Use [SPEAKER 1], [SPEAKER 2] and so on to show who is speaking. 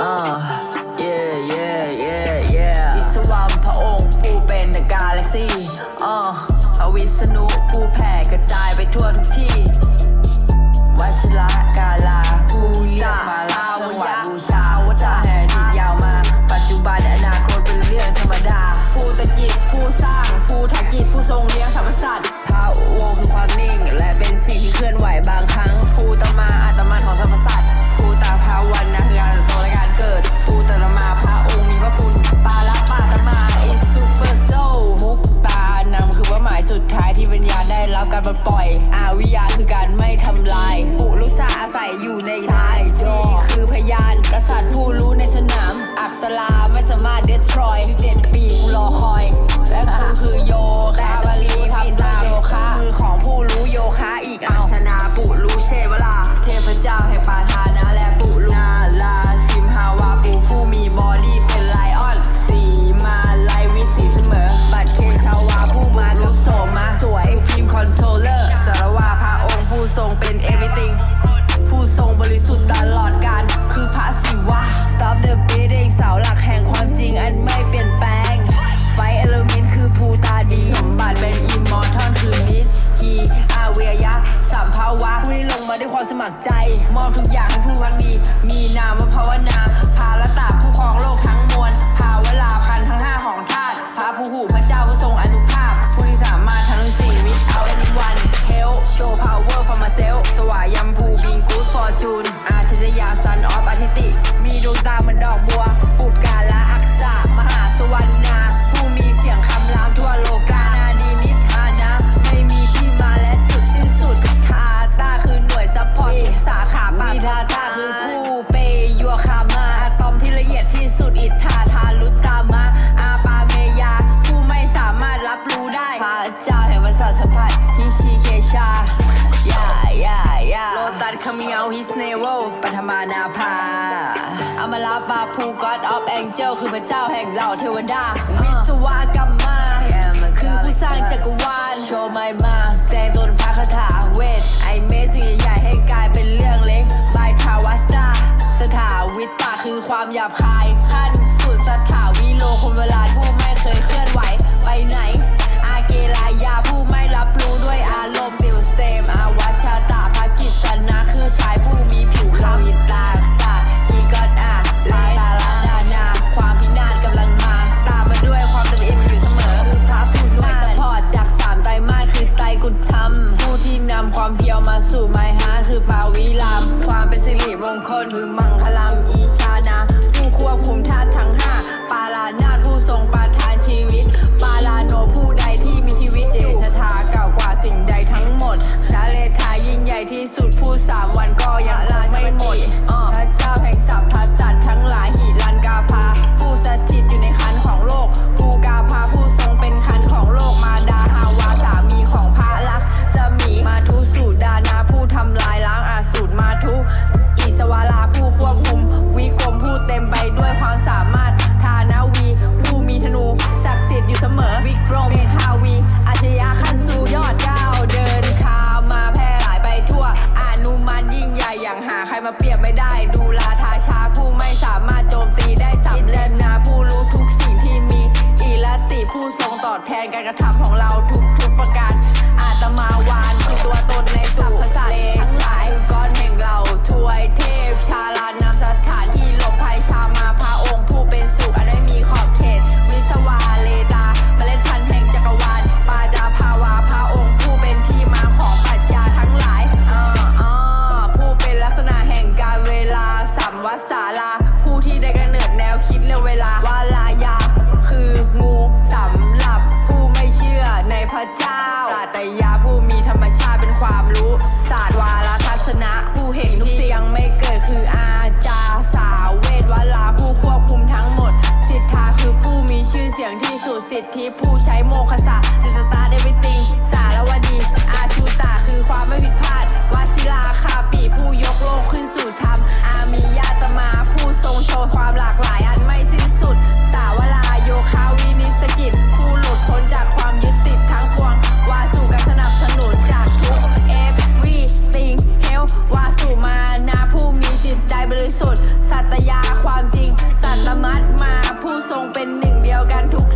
[SPEAKER 1] ทวิศวมพระองค์ผู้เป็นกาแล็กซีอวิสโนผู้แผ่กระจายไปทั่วทุกที่ องทุกอย่างให้ผู้วันมี มีนามว่าภาวนา ภารตาผู้ครองโลกทั้งมวล ภาวลาพันทั้งห้าของธาตุพระผู้หูพระเจ้าผู้ทรงอนุภาพ ผู้ที่สามารถทั้งสี่มิทเอาอ็นวันเฮลโชว์พาวเวอร์ฟอร์มาเซลสวายัมภูบิงกูดฟอร์จูนอาทิตยาซันออฟอาทิติ มีดวงตาเหมือนดอกบัว down his navel ปัทมานาภาอามาลาปาภู God of Angel คือพระเจ้าแห่งเหล่าเทวดา วิศวกรรมมา คือผู้สร้างจักรวาล โชว์ไม่มาแสดงตนพระคาถาเวท ไอเมสิ่งใหญ่ให้กลายเป็นเรื่องเล็กบายทาวาสตาสถาวิตปาคือความหยาบคาย สู่ไม้ฮาคือปาวิลามความเป็นสิริมงคลคือมังคลา บแทนการกระทำของเราทุก สุด สัตยาความจริง สัตมัตมาผู้ทรงเป็นหนึ่งเดียวกันทุก